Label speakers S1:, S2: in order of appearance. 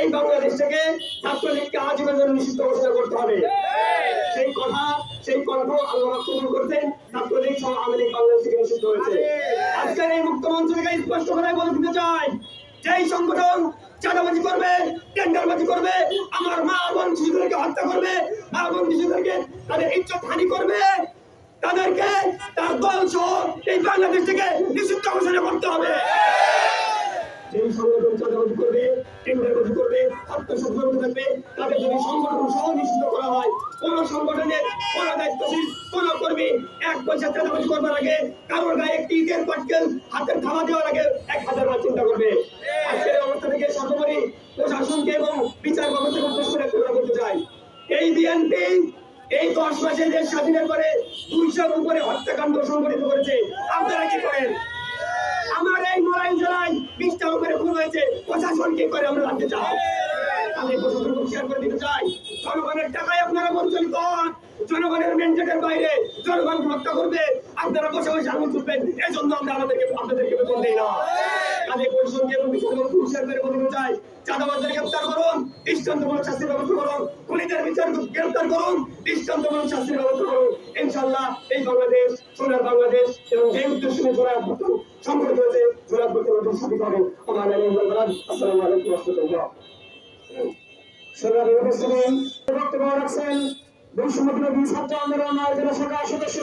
S1: এই বাংলাদেশ থেকে ছাত্রলীগকে আজীবন নিষিদ্ধ ঘোষণা করতে হবে। সেই কথা, সেই কণ্ঠ আল্লাহ কবুল করতেন ছাত্রলীগ সহ আওয়ামী বাংলাদেশ থেকে নিষিদ্ধ হয়েছে। আজকের এই মুক্ত থেকে স্পষ্ট করে বলে দিতে চাই, যেই সংগঠন চাঁদাবাজি করবে, টেন্ডারবাজি করবে, আমার মা বোন শিশুদেরকে হত্যা করবে, মা বোন শিশুদেরকে তাদের ইজ্জত হানি করবে, তাদেরকে তার দল সহ এই বাংলাদেশ থেকে নিষিদ্ধ ঘোষণা যদি সংগঠন সহ নিষিদ্ধ করা হয়, কোন সংগঠনের কোন দায়িত্বশীল, কোন কর্মী এক পয়সা চাঁদাবাজি করবার আগে কারোর গায়ে একটি ইটের পাটকেল হাতের থামা দেওয়ার আগে এক হাজার বার চিন্তা করবে। আজকের অবস্থা থেকে সর্বোপরি প্রশাসনকে এবং বিচার ব্যবস্থাকে উদ্দেশ্য করে কথা বলতে চাই। এই বিএনপি এই দশ মাসে দেশ স্বাধীনের পরে দুইশোর উপরে হত্যাকাণ্ড সংঘটিত করেছে। আপনারা কি করেন? আমার এই মরাই জেলায় বিশটার উপরে খুন হয়েছে। প্রশাসন কি করে আমরা জানতে চাই? আমি এই বাংলাদেশ সোনার বাংলাদেশ এবং যে উদ্দেশ্য আসসালামু আলাইকুম রহমতুল্লাহ। সরকারি উপস্থিতি বক্তব্য রাখছেন বৈষম্য ছাত্র আন্দোলন জেলা শাখা সদস্য